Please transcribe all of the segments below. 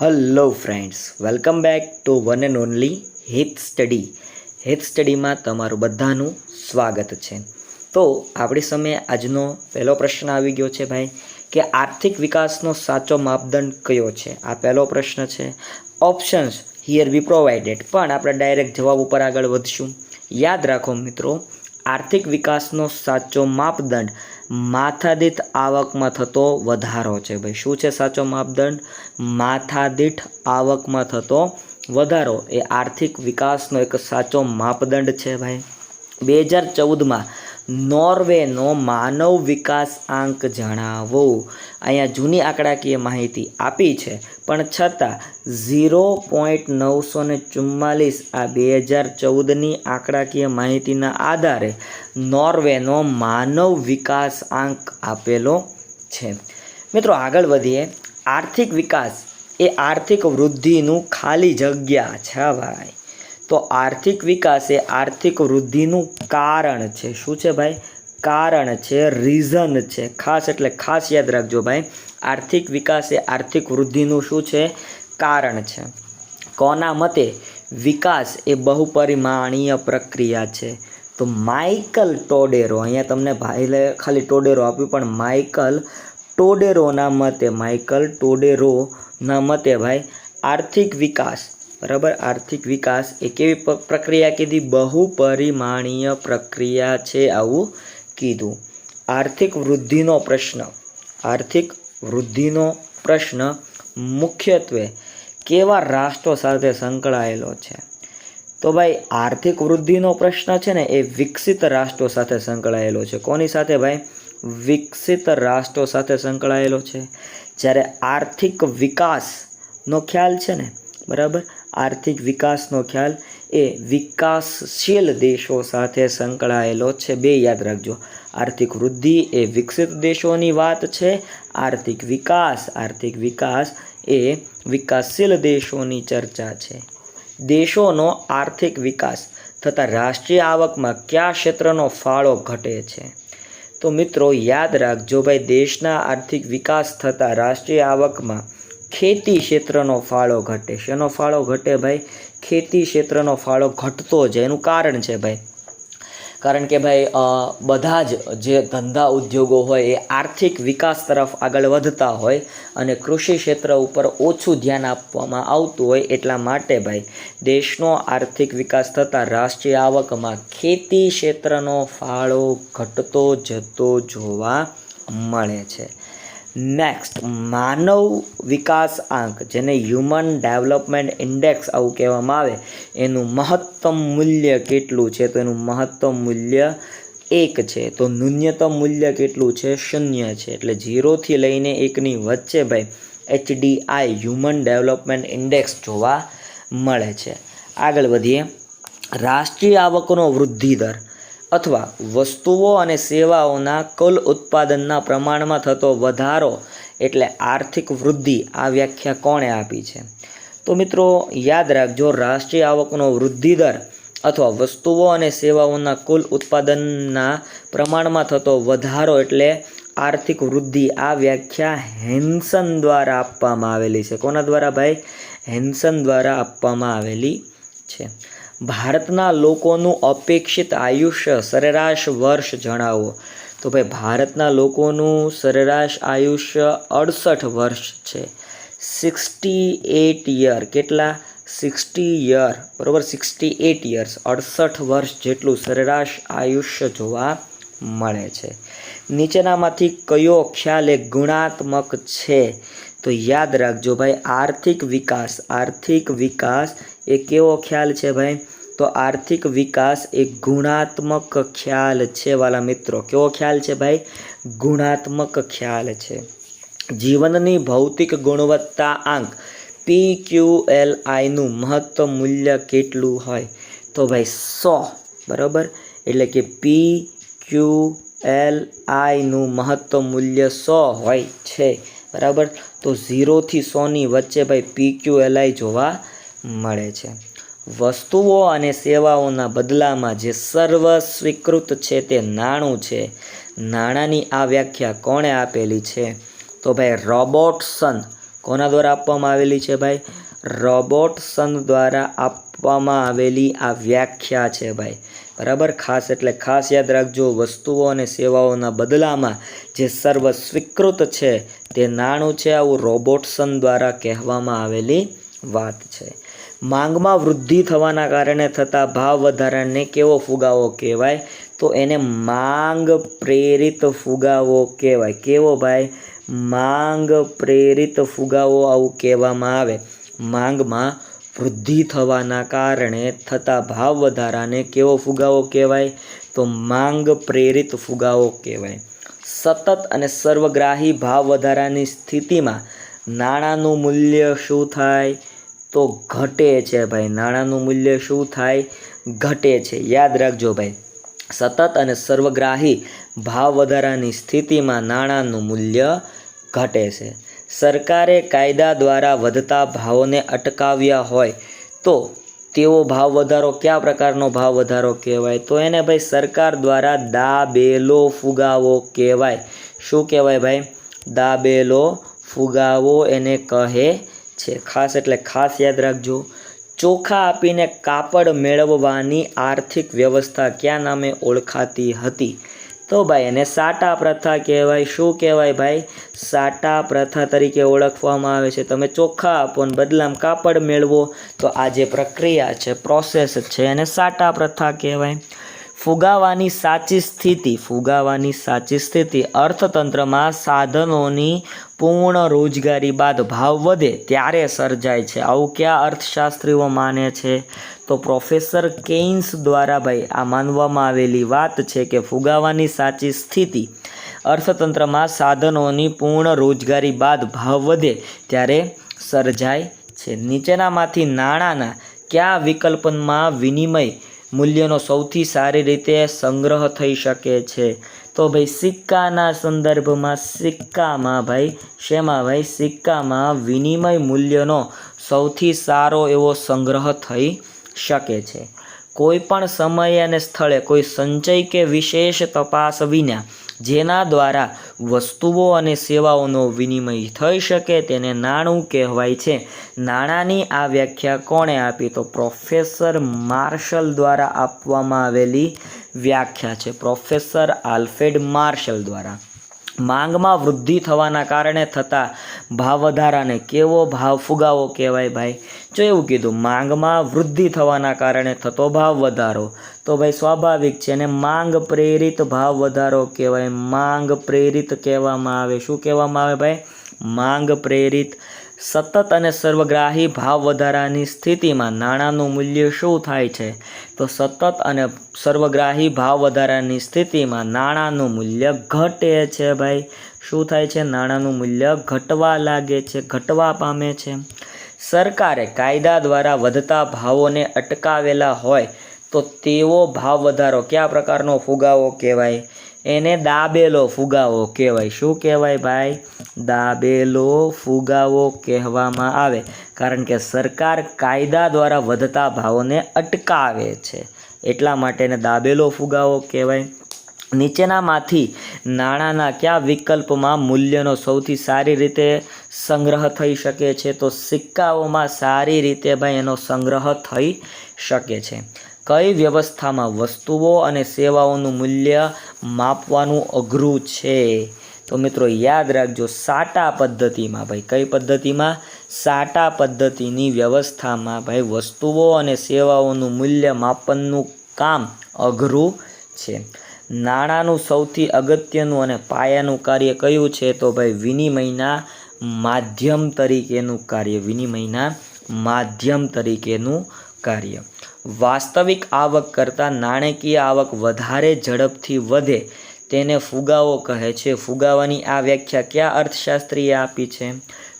Hello friends welcome back to one and only hit study hit સ્ટડીમાં તમારું બધાનું સ્વાગત છે. તો, આપણી સમયે આજનો પહેલો પ્રશ્ન આવી ગયો છે, ભાઈ, કે આર્થિક વિકાસનો સાચો માપદંડ કયો છે? આ પહેલો પ્રશ્ન છે. ઓપ્શન્સ હિયર બી પ્રોવાઇડેડ પણ આપણે ડાયરેક્ટ જવાબ ઉપર આગળ વધશું. યાદ રાખો મિત્રો આર્થિક વિકાસનો સાચો માપદંડ માથાદીઠ આવકમાં થતો વધારો છે. ભાઈ, શું છે સાચો માપદંડ? માથાદીઠ આવકમાં થતો વધારો એ આર્થિક વિકાસનો એક સાચો માપદંડ છે, ભાઈ. બે હજાર ચૌદમાં નોર્વેનો માનવ વિકાસ આંક જણાવો. અહીંયા જૂની આંકડાકીય માહિતી આપી છે, પણ છતાં ઝીરો પોઈન્ટ નવસો ને ચુમ્માલીસ આ બે હજાર ચૌદની આંકડાકીય માહિતીના આધારે નોર્વેનો માનવ વિકાસ આંક આપેલો છે. મિત્રો, આગળ વધીએ. આર્થિક વિકાસ એ આર્થિક વૃદ્ધિનું ખાલી જગ્યા છે, ભાઈ. તો આર્થિક વિકાસ એ આર્થિક વૃદ્ધિનું કારણ છે. શું છે ભાઈ? કારણ છે રીઝન છે. ખાસ એટલે ખાસ યાદ રાખજો ભાઈ. આર્થિક વિકાસ એ આર્થિક વૃદ્ધિનું શું છે? કારણ છે. કોના મતે? વિકાસ એ બહુપરિમાણીય પ્રક્રિયા છે. તો માઇકલ ટોડેરો, અહીંયા તમને ભાઈ ખાલી ટોડેરો આપ્યું, પણ માઇકલ ટોડેરોના મતે, માઇકલ ટોડેરોના મતે ભાઈ, આર્થિક વિકાસ બરાબર? આર્થિક વિકાસ એ કેવી પ્રક્રિયા કીધી? બહુપરિમાણીય પ્રક્રિયા છે આવું કીધું. આર્થિક વૃદ્ધિનો પ્રશ્ન. આર્થિક વૃદ્ધિનો પ્રશ્ન મુખ્યત્વે કેવા રાષ્ટ્રો સાથે સંકળાયેલો છે? તો ભાઈ, આર્થિક વૃદ્ધિનો પ્રશ્ન છે ને, એ વિકસિત રાષ્ટ્રો સાથે સંકળાયેલો છે. કોની સાથે ભાઈ? વિકસિત રાષ્ટ્રો સાથે સંકળાયેલો છે. જ્યારે આર્થિક વિકાસનો ખ્યાલ છે ને, બરાબર? આર્થિક વિકાસનો ખ્યાલ એ વિકાસશીલ દેશો સાથે સંકળાયેલો છે. બે યાદ રાખજો. આર્થિક વૃદ્ધિ એ વિકસિત દેશોની વાત છે. આર્થિક વિકાસ આર્થિક વિકાસ એ વિકાસશીલ દેશોની ચર્ચા છે. દેશોનો આર્થિક વિકાસ થતાં રાષ્ટ્રીય આવકમાં કયા ક્ષેત્રનો ફાળો ઘટે છે? તો મિત્રો, યાદ રાખજો ભાઈ, દેશના આર્થિક વિકાસ થતાં રાષ્ટ્રીય આવકમાં ખેતી ક્ષેત્રનો ફાળો ઘટે શેનો ફાળો ઘટે ભાઈ, ખેતી ક્ષેત્રનો ફાળો ઘટતો જ એનું કારણ છે ભાઈ. કારણ કે ભાઈ બધા જ જે ધંધા ઉદ્યોગો હોય એ આર્થિક વિકાસ તરફ આગળ વધતા હોય અને કૃષિ ક્ષેત્ર ઉપર ઓછું ધ્યાન આપવામાં આવતું હોય એટલા માટે ભાઈ, દેશનો આર્થિક વિકાસ થતાં રાષ્ટ્રીય આવકમાં ખેતી ક્ષેત્રનો ફાળો ઘટતો જતો જોવા મળે છે. નેક્સ્ટ માનવ વિકાસ આંક, જેને હ્યુમન ડેવલપમેન્ટ ઇન્ડેક્સ આવું કહેવામાં આવે, એનું મહત્તમ મૂલ્ય કેટલું છે? તો એનું મહત્તમ મૂલ્ય એક છે. તો ન્યૂનતમ મૂલ્ય કેટલું છે? શૂન્ય છે. એટલે ઝીરોથી લઈને એકની વચ્ચે ભાઈ એચડીઆઈ હ્યુમન ડેવલપમેન્ટ ઇન્ડેક્સ જોવા મળે છે. આગળ વધીએ. રાષ્ટ્રીય આવકનો વૃદ્ધિ દર. અથવા વસ્તુઓ અને સેવાઓના કુલ ઉત્પાદનના પ્રમાણમાં થતો વધારો એટલે આર્થિક વૃદ્ધિ આ વ્યાખ્યા કોણે આપી છે? તો મિત્રો, યાદ રાખજો, રાષ્ટ્રીય આવકનો વૃદ્ધિ દર અથવા વસ્તુઓ અને સેવાઓના કુલ ઉત્પાદનના પ્રમાણમાં થતો વધારો એટલે આર્થિક વૃદ્ધિ. આ વ્યાખ્યા હેન્સન દ્વારા આપવામાં આવેલી છે. કોના દ્વારા ભાઈ? હેન્સન દ્વારા આપવામાં આવેલી છે. ભારતના લોકોનું અપેક્ષિત આયુષ્ય સરેરાશ વર્ષ જણાવો. તો ભાઈ, ભારતના લોકોનું સરેરાશ આયુષ્ય અડસઠ વર્ષ છે. સિક્સટી એટ યર કેટલા? સિક્સટી યર બરોબર? સિક્સટી એટ યર્સ અડસઠ વર્ષ જેટલું સરેરાશ આયુષ્ય જોવા મળે છે. નીચેનામાંથી કયો ખ્યાલ એ ગુણાત્મક છે? તો યાદ રાખજો ભાઈ, આર્થિક વિકાસ આર્થિક વિકાસ એ કેવો ખ્યાલ છે ભાઈ? તો આર્થિક વિકાસ એ ગુણાત્મક ખ્યાલ છે વાલા મિત્રો. કેવો ખ્યાલ છે ભાઈ? ગુણાત્મક ખ્યાલ છે. જીવનની ભૌતિક ગુણવત્તા આંક પી ક્યુ એલ આઈનું મહત્તમ મૂલ્ય કેટલું હોય? તો ભાઈ, સો. બરાબર? એટલે કે પી ક્યુ એલ આઈનું મહત્તમ મૂલ્ય સો હોય છે. બરાબર? તો ઝીરોથી સોની વચ્ચે ભાઈ પી ક્યુ એલ આઈ જોવા મળે છે. વસ્તુઓ અને સેવાઓના બદલામાં જે સર્વ સ્વીકૃત છે તે નાણું છે. નાણાંની આ વ્યાખ્યા કોણે આપેલી છે? તો ભાઈ રોબોટસન કોના દ્વારા આપવામાં આવેલી છે ભાઈ? રોબોટસન દ્વારા આપવામાં આવેલી આ વ્યાખ્યા છે ભાઈ. બરાબર? ખાસ એટલે ખાસ યાદ રાખજો, વસ્તુઓ અને સેવાઓના બદલામાં જે સર્વ સ્વીકૃત છે તે નાણું છે આવું રોબોટસન દ્વારા કહેવામાં આવેલી વાત છે. માંગમાં વૃદ્ધિ થવાના કારણે થતા ભાવ વધારાને કેવો ફુગાવો કહેવાય? તો એને માંગ પ્રેરિત ફુગાવો કહેવાય. કેવો ભાઈ? માંગ પ્રેરિત ફુગાવો આવું કહેવામાં આવે. માંગમાં વૃદ્ધિ થવાના કારણે થતા ભાવ વધારાને કેવો ફુગાવો કહેવાય? તો માંગ પ્રેરિત ફુગાવો કહેવાય. સતત અને સર્વગ્રાહી ભાવ વધારાની સ્થિતિમાં નાણાંનું મૂલ્ય શું થાય તો ઘટે છે ભાઈ. નાણાંનું મૂલ્ય શું થાય? ઘટે છે. યાદ રાખજો ભાઈ. સતત અને સર્વગ્રાહી ભાવ વધારાની સ્થિતિમાં નાણાંનું મૂલ્ય ઘટે છે. સરકારે કાયદા દ્વારા વધતા ભાવોને અટકાવ્યા હોય તો તેવો ભાવ વધારો, કયા પ્રકારનો ભાવ વધારો કહેવાય? તો એને ભાઈ સરકાર દ્વારા દાબેલો ફુગાવો કહેવાય. શું કહેવાય ભાઈ? દાબેલો ફુગાવો એને કહે છે. ખાસ એટલે ખાસ યાદ રાખજો. ચોખા આપીને કાપડ મેળવવાની આર્થિક વ્યવસ્થા કયા નામે ઓળખાતી હતી? તો ભાઈ એને સાટા પ્રથા કહેવાય. શું કહેવાય ભાઈ? સાટા પ્રથા તરીકે ઓળખવામાં આવે છે. તમે ચોખ્ખા આપો ને બદલામાં કાપડ મેળવો. તો આ જે પ્રક્રિયા છે પ્રોસેસ છે, એને સાટા પ્રથા કહેવાય. ફુગાવાની સાચી સ્થિતિ, ફુગાવાની સાચી સ્થિતિ. અર્થતંત્રમાં સાધનોની પૂર્ણ રોજગારી બાદ ભાવ વધે ત્યારે સર્જાય છે. આવું કયા અર્થશાસ્ત્રીઓ માને છે? તો પ્રોફેસર કેઇન્સ દ્વારા ભાઈ, આ માનવામાં આવેલી વાત છે કે ફુગાવાની સાચી સ્થિતિ અર્થતંત્રમાં સાધનોની પૂર્ણ રોજગારી બાદ ભાવ વધે ત્યારે સર્જાય છે. નીચેનામાંથી નાણાંના કયા વિકલ્પમાં વિનિમય મૂલ્યનો સૌથી સારી રીતે સંગ્રહ થઈ શકે છે. તો ભાઈ, સિક્કાના સંદર્ભમાં, સિક્કામાં ભાઈ, શેમાં ભાઈ? સિક્કામાં વિનિમય મૂલ્યનો સૌથી સારો એવો સંગ્રહ થઈ શકે છે. કોઈ પણ સમયે અને સ્થળે કોઈ સંચય કે વિશેષ તપાસ વિના જેના દ્વારા વસ્તુઓ અને સેવાઓનો વિનિમય થઈ શકે તેને નાણું કહેવાય છે. નાણાંની આ વ્યાખ્યા કોણે આપી? તો પ્રોફેસર માર્શલ દ્વારા આપવામાં આવેલી વ્યાખ્યા છે. પ્રોફેસર આલ્ફેડ માર્શલ દ્વારા. માંગમાં વૃદ્ધિ થવાના કારણે થતા ભાવ વધારાને કેવો ભાવ ફુગાવો કહેવાય ભાઈ? જો એવું કીધું, માંગમાં વૃદ્ધિ થવાના કારણે થતો ભાવ વધારો તો ભાઈ સ્વાભાવિક છે અને માંગ પ્રેરિત ભાવ વધારો કહેવાય. માંગ પ્રેરિત કહેવામાં આવે. શું કહેવામાં આવે ભાઈ? માંગ પ્રેરિત સતત અને સર્વગ્રાહી ભાવ વધારાની સ્થિતિમાં નાણાંનું મૂલ્ય શું થાય છે? તો સતત અને સર્વગ્રાહી ભાવ વધારાની સ્થિતિમાં નાણાંનું મૂલ્ય ઘટે છે ભાઈ. શું થાય છે? નાણાંનું મૂલ્ય ઘટવા લાગે છે, ઘટવા પામે છે. સરકારે કાયદા દ્વારા વધતા ભાવોને અટકાવેલા હોય તો તેવો ભાવ વધારો કયા પ્રકારનો ફુગાવો કહેવાય? એને દાબેલો ફુગાવો કહેવાય. શું કહેવાય ભાઈ? દાબેલો ફુગાવો કહેવામાં આવે, કારણ કે સરકાર કાયદા દ્વારા વધતા ભાવોને અટકાવે છે. એટલા માટે એને દાબેલો ફુગાવો કહેવાય. નીચેનામાંથી નાણાંના કયા વિકલ્પમાં મૂલ્યનો સૌથી સારી રીતે સંગ્રહ થઈ શકે છે? તો સિક્કાઓમાં સારી રીતે ભાઈ એનો સંગ્રહ થઈ શકે છે. કઈ વ્યવસ્થામાં વસ્તુઓ અને સેવાઓનું મૂલ્ય માપવાનું અઘરું છે? તો મિત્રો યાદ રાખજો, સાટા પદ્ધતિમાં ભાઈ, કઈ પદ્ધતિમાં? સાટા પદ્ધતિની વ્યવસ્થામાં ભાઈ, વસ્તુઓ અને સેવાઓનું મૂલ્ય માપનનું કામ અઘરું છે. નાણાંનું સૌથી અગત્યનું અને પાયાનું કાર્ય કયું છે? તો ભાઈ, વિનિમયના માધ્યમ તરીકેનું કાર્ય, વિનિમયના માધ્યમ તરીકેનું કાર્ય. વાસ્તવિક આવક કરતાં નાણાકીય આવક વધારે ઝડપથી વધે તેને ફુગાવો કહે છે. ફુગાવાની આ વ્યાખ્યા કયા અર્થશાસ્ત્રીએ આપી છે?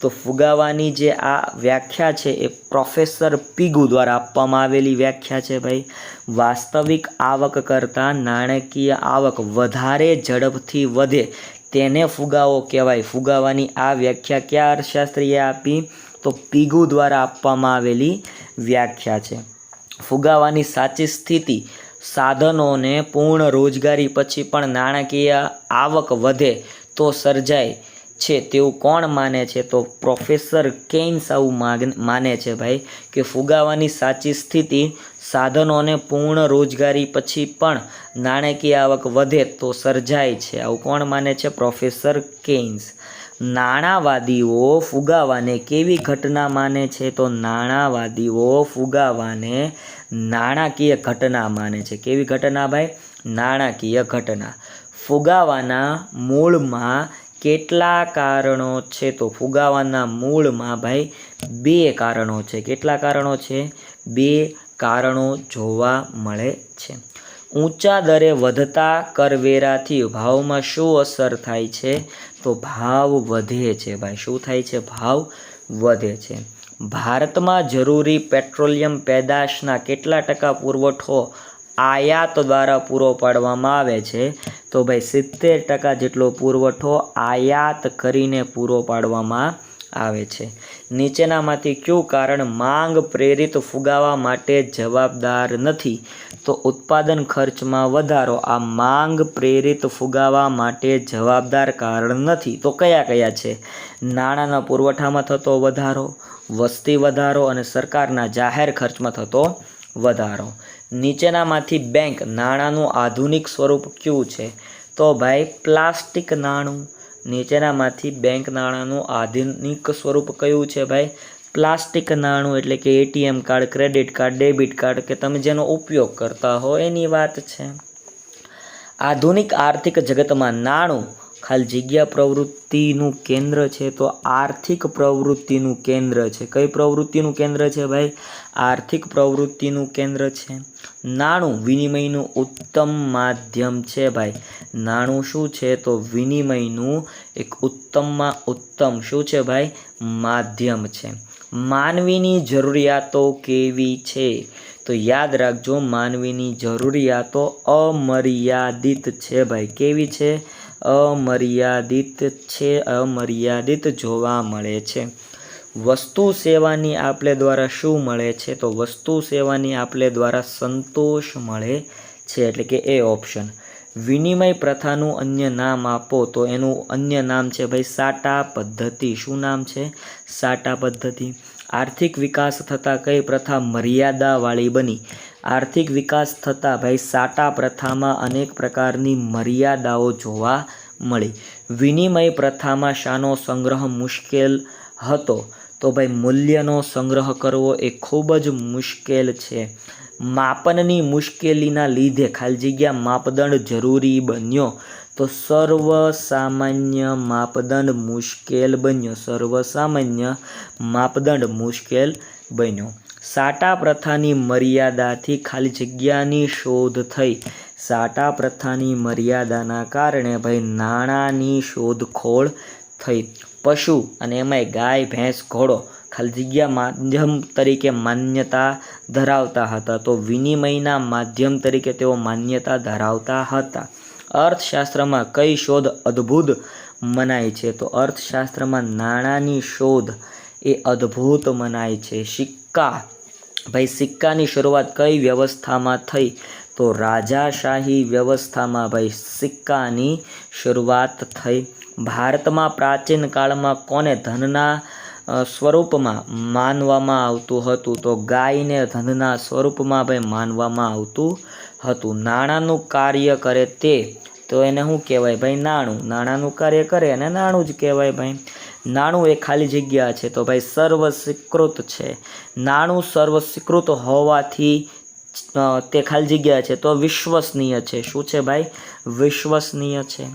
તો ફુગાવાની જે આ વ્યાખ્યા છે એ પ્રોફેસર પીગુ દ્વારા આપવામાં આવેલી વ્યાખ્યા છે ભાઈ. વાસ્તવિક આવક કરતાં નાણાકીય આવક વધારે ઝડપથી વધે તેને ફુગાવો કહેવાય. ફુગાવાની આ વ્યાખ્યા કયા અર્થશાસ્ત્રીએ આપી? તો પીગુ દ્વારા આપવામાં આવેલી વ્યાખ્યા છે. ફુગાવાની સાચી સ્થિતિ સાધનોને પૂર્ણ રોજગારી પછી પણ નાણાકીય આવક વધે તો સર્જાય છે તેવું કોણ માને છે? તો પ્રોફેસર કેન્સ આવું માને છે ભાઈ કે ફુગાવાની સાચી સ્થિતિ સાધનોને પૂર્ણ રોજગારી પછી પણ નાણાકીય આવક વધે તો સર્જાય છે. આવું કોણ માને છે? પ્રોફેસર કેન્સ નાણાવાદીઓ ફુગાવાને કેવી ઘટના માને છે? તો નાણાવાદીઓ ફુગાવાને નાણાકીય ઘટના માને છે. કેવી ઘટના ભાઈ? નાણાકીય ઘટના. ફુગાવાના મૂળમાં કેટલા કારણો છે? તો ફુગાવાના મૂળમાં ભાઈ બે કારણો છે. કેટલા કારણો છે? બે કારણો જોવા મળે છે. ઊંચા દરે વધતા કરવેરાથી ભાવમાં શું અસર થાય છે? તો ભાવ વધે છે ભાઈ. શું થાય છે? ભાવ વધે છે. ભારતમાં જરૂરી પેટ્રોલિયમ પેદાશના કેટલા ટકા પુરવઠો આયાત દ્વારા પૂરો પાડવામાં આવે છે? તો ભાઈ, સિત્તેર ટકા જેટલો પુરવઠો આયાત કરીને પૂરો પાડવામાં આવે છે. નીચેનામાંથી કયું કારણ માંગ પ્રેરિત ફુગાવા માટે જવાબદાર નથી? તો ઉત્પાદન ખર્ચમાં વધારો. આ માંગ પ્રેરિત ફુગાવા માટે જવાબદાર કારણ નથી. તો કયા કયા છે? નાણાંના પુરવઠામાં થતો વધારો, વસ્તી વધારો અને સરકારના જાહેર ખર્ચમાં થતો વધારો. નીચેનામાંથી બેંક નાણાંનું આધુનિક સ્વરૂપ કયું છે? તો ભાઈ, પ્લાસ્ટિક નાણું નીચેનામાંથી બેંક નાણાંનું આધુનિક સ્વરૂપ કયું છે ભાઈ? પ્લાસ્ટિક નાણું એટલે કે ATM card, credit card, debit card કે તમે જેનો ઉપયોગ કરતા હો એની વાત છે. આધુનિક આર્થિક જગતમાં નાણું ખાલી જગ્યા પ્રવૃત્તિનું કેન્દ્ર છે તો આર્થિક પ્રવૃત્તિનું કેન્દ્ર છે. કઈ પ્રવૃત્તિનું કેન્દ્ર છે ભાઈ? આર્થિક પ્રવૃત્તિનું કેન્દ્ર છે. નાણું વિનિમયનું ઉત્તમ માધ્યમ છે ભાઈ. નાણું શું છે? તો વિનિમયનું એક ઉત્તમમાં ઉત્તમ શું છે ભાઈ? માધ્યમ છે. માનવીની જરૂરિયાતો કેવી છે? તો યાદ રાખજો, માનવીની જરૂરિયાતો અમર્યાદિત છે ભાઈ. કેવી છે? અમર્યાદિત છે, અમર્યાદિત જોવા મળે છે. વસ્તુ સેવાની આપલે દ્વારા શું મળે છે? તો વસ્તુ સેવાની આપલે દ્વારા સંતોષ મળે છે, એટલે કે એ ઓપ્શન. વિનિમય પ્રથાનું અન્ય નામ આપો, તો એનું અન્ય નામ છે ભાઈ સાટા પદ્ધતિ. શું નામ છે? સાટા પદ્ધતિ. આર્થિક વિકાસ થતાં કઈ પ્રથા મર્યાદાવાળી બની? આર્થિક વિકાસ થતાં ભાઈ સાટા પ્રથામાં અનેક પ્રકારની મર્યાદાઓ જોવા મળી. વિનિમય પ્રથામાં શાનો સંગ્રહ મુશ્કેલ હતો. તો ભાઈ મૂલ્યનો સંગ્રહ કરવો એ ખૂબ જ મુશ્કેલ છે. માપનની મુશ્કેલીના લીધે ખાલી જગ્યા માપદંડ જરૂરી બન્યો. તો સર્વસામાન્ય માપદંડ મુશ્કેલ બન્યો. સર્વસામાન્ય માપદંડ મુશ્કેલ બન્યો. સાટા પ્રથાની મર્યાદાથી ખાલી જગ્યાની શોધ થઈ. સાટા પ્રથાની મર્યાદાના કારણે ભાઈ નાણાંની શોધખોળ થઈ. પશુ અને એમાંય ગાય, ભેંસ, ઘોડો ખાલી જગ્યા માધ્યમ તરીકે માન્યતા ધરાવતા હતા. તો વિનિમયના માધ્યમ તરીકે તેઓ માન્યતા ધરાવતા હતા. અર્થશાસ્ત્રમાં કઈ શોધ અદ્ભુત મનાય છે? તો અર્થશાસ્ત્રમાં નાણાંની શોધ એ અદ્ભુત મનાય છે. સિક્કા ભાઈ, સિક્કાની શરૂઆત કઈ વ્યવસ્થામાં થઈ? તો રાજાશાહી વ્યવસ્થામાં ભાઈ, સિક્કાની શરૂઆત થઈ. ભારતમાં પ્રાચીન કાળમાં કોને ધનના સ્વરૂપમાં માનવામાં આવતું હતું? તો ગાયને ધનના સ્વરૂપમાં ભાઈ માનવામાં આવતું હતું. નાણાંનું કાર્ય કરે તે. તો એને શું કહેવાય ભાઈ? નાણું. નાણાંનું કાર્ય કરે અને નાણું જ કહેવાય ભાઈ. નાણું એ ખાલી જગ્યા છે. તો ભાઈ સર્વ સ્વીકૃત છે. નાણું સર્વ સ્વીકૃત હોવાથી તે ખાલી જગ્યા છે. તો વિશ્વસનીય છે. શું છે ભાઈ? વિશ્વસનીય છે.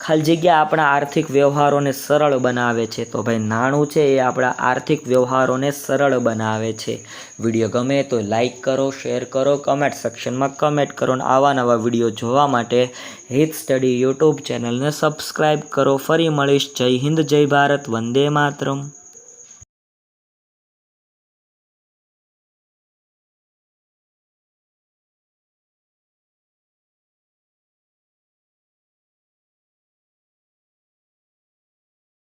ખાલી જગ્યા આપણા આર્થિક વ્યવહારોને સરળ બનાવે છે. તો ભાઈ નાણું છે એ આપણા આર્થિક વ્યવહારોને સરળ બનાવે છે. વીડિયો ગમે તો લાઈક કરો, શેર કરો કમેન્ટ સેક્શનમાં કમેન્ટ કરો અને આવા નવા વીડિયો જોવા માટે હિત સ્ટડી યુટ્યુબ ચેનલને સબસ્ક્રાઈબ કરો. ફરી મળીશ. જય હિન્દ, જય ભારત, વંદે માતરમ.